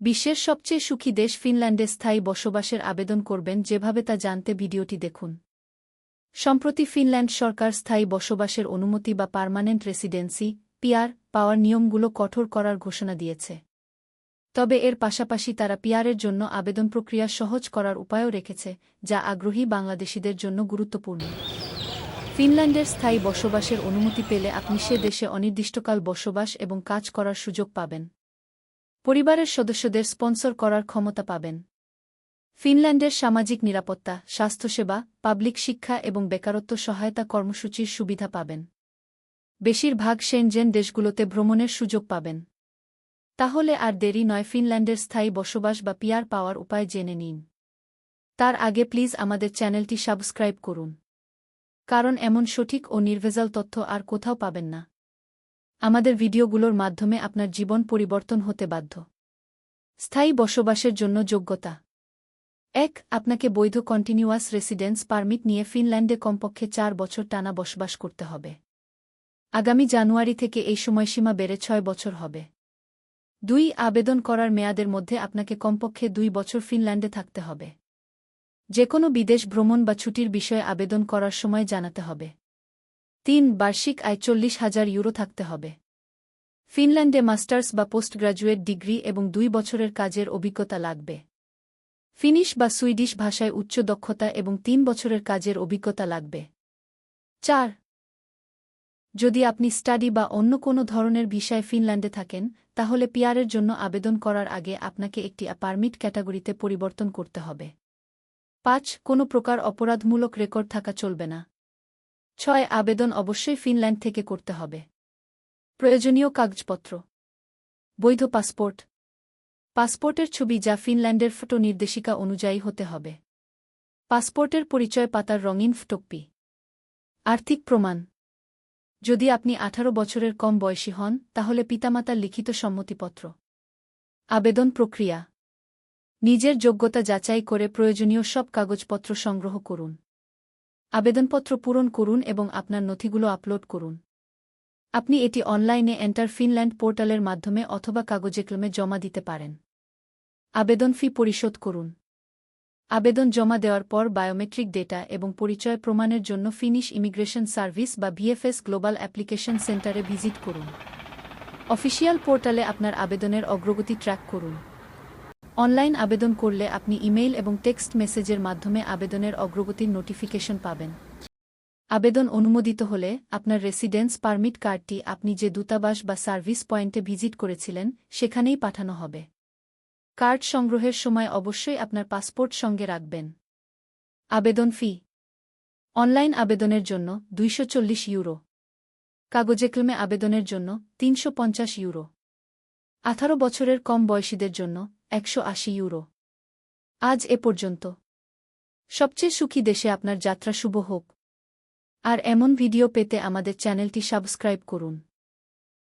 বিশ্বের সবচেয়ে সুখী দেশ ফিনল্যান্ডে স্থায়ী বসবাসের আবেদন করবেন যেভাবে তা জানতে ভিডিওটি দেখুন। সম্প্রতি ফিনল্যান্ড সরকার স্থায়ী বসবাসের অনুমতি বা পার্মানেন্ট রেসিডেন্সি পিয়ার পাওয়ার নিয়মগুলো কঠোর করার ঘোষণা দিয়েছে। তবে এর পাশাপাশি তারা পিয়ারের জন্য আবেদন প্রক্রিয়া সহজ করার উপায়ও রেখেছে, যা আগ্রহী বাংলাদেশিদের জন্য গুরুত্বপূর্ণ। ফিনল্যান্ডের স্থায়ী বসবাসের অনুমতি পেলে আপনি সে দেশে অনির্দিষ্টকাল বসবাস এবং কাজ করার সুযোগ পাবেন। পরিবারের সদস্যদের স্পন্সর করার ক্ষমতা পাবেন। ফিনল্যান্ডের সামাজিক নিরাপত্তা, স্বাস্থ্যসেবা, পাবলিক শিক্ষা এবং বেকারত্ব সহায়তা কর্মসূচির সুবিধা পাবেন। বেশিরভাগ সেনজেন দেশগুলোতে ভ্রমণের সুযোগ পাবেন। তাহলে আর দেরি নয় ফিনল্যান্ডের স্থায়ী বসবাস বা পিয়ার পাওয়ার উপায় জেনে নিন। তার আগে প্লিজ আমাদের চ্যানেলটি সাবস্ক্রাইব করুন। কারণ এমন সঠিক ও নির্ভেজাল তথ্য আর কোথাও পাবেন না। আমাদের ভিডিওগুলোর মাধ্যমে আপনার জীবন পরিবর্তন হতে বাধ্য। স্থায়ী বসবাসের জন্য যোগ্যতা। এক, আপনাকে বৈধ কন্টিনিউয়াস রেসিডেন্স পারমিট নিয়ে ফিনল্যান্ডে কমপক্ষে চার বছর টানা বসবাস করতে হবে। আগামী জানুয়ারি থেকে এই সময়সীমা বেড়ে ছয় বছর হবে। দুই, আবেদন করার মেয়াদের মধ্যে আপনাকে কমপক্ষে দুই বছর ফিনল্যান্ডে থাকতে হবে। যে কোনো বিদেশ ভ্রমণ বা ছুটির বিষয়ে আবেদন করার সময় জানাতে হবে। তিন বার্ষিক আয় চল্লিশ হাজার ইউরো থাকতে হবে। ফিনল্যান্ডে মাস্টার্স বা পোস্ট গ্রাজুয়েট ডিগ্রি এবং দুই বছরের কাজের অভিজ্ঞতা লাগবে। ফিনিশ বা সুইডিশ ভাষায় উচ্চ দক্ষতা এবং তিন বছরের কাজের অভিজ্ঞতা লাগবে। চার। যদি আপনি স্টাডি বা অন্য কোনো ধরনের ভিসায় ফিনল্যান্ডে থাকেন, তাহলে পিয়ারের জন্য আবেদন করার আগে আপনাকে একটি পারমিট ক্যাটাগরিতে পরিবর্তন করতে হবে। পাঁচ। কোনো প্রকার অপরাধমূলক রেকর্ড থাকা চলবে না। ছয় আবেদন অবশ্যই ফিনল্যান্ড থেকে করতে হবে। প্রয়োজনীয় কাগজপত্র। বৈধ পাসপোর্ট। পাসপোর্টের ছবি যা ফিনল্যান্ডের ফটো নির্দেশিকা অনুযায়ী হতে হবে। পাসপোর্টের পরিচয় পাতার রঙিন ফটোকপি। আর্থিক প্রমাণ। যদি আপনি আঠারো বছরের কম বয়সী হন, তাহলে পিতামাতার লিখিত সম্মতিপত্র। আবেদন প্রক্রিয়া। নিজের যোগ্যতা যাচাই করে প্রয়োজনীয় সব কাগজপত্র সংগ্রহ করুন। আবেদনপত্র পূরণ করুন এবং আপনার নথিগুলো আপলোড করুন। আপনি এটি অনলাইনে এন্টার ফিনল্যান্ড পোর্টালের মাধ্যমে অথবা কাগজে ক্রমে জমা দিতে পারেন। আবেদন ফি পরিশোধ করুন। আবেদন জমা দেওয়ার পর বায়োমেট্রিক ডেটা এবং পরিচয় প্রমাণের জন্য ফিনিশ ইমিগ্রেশন সার্ভিস বা ভিএফএস গ্লোবাল অ্যাপ্লিকেশন সেন্টারে ভিজিট করুন। অফিসিয়াল পোর্টালে আপনার আবেদনের অগ্রগতি ট্র্যাক করুন। অনলাইন আবেদন করলে আপনি ইমেইল এবং টেক্সট মেসেজের মাধ্যমে আবেদনের অগ্রগতির নোটিফিকেশন পাবেন। আবেদন অনুমোদিত হলে আপনার রেসিডেন্স পারমিট কার্ডটি আপনি যে দূতাবাস বা সার্ভিস পয়েন্টে ভিজিট করেছিলেন, সেখানেই পাঠানো হবে। কার্ড সংগ্রহের সময় অবশ্যই আপনার পাসপোর্ট সঙ্গে রাখবেন। আবেদন ফি। অনলাইন আবেদনের জন্য দুইশো চল্লিশ ইউরো। কাগজে ক্লমে আবেদনের জন্য তিনশো পঞ্চাশ ইউরো। আঠারো বছরের কম বয়সীদের জন্য একশো আশি ইউরো। আজ এ পর্যন্ত। সবচেয়ে সুখী দেশে আপনার যাত্রা শুভ হোক। আর এমন ভিডিও পেতে আমাদের চ্যানেলটি সাবস্ক্রাইব করুন।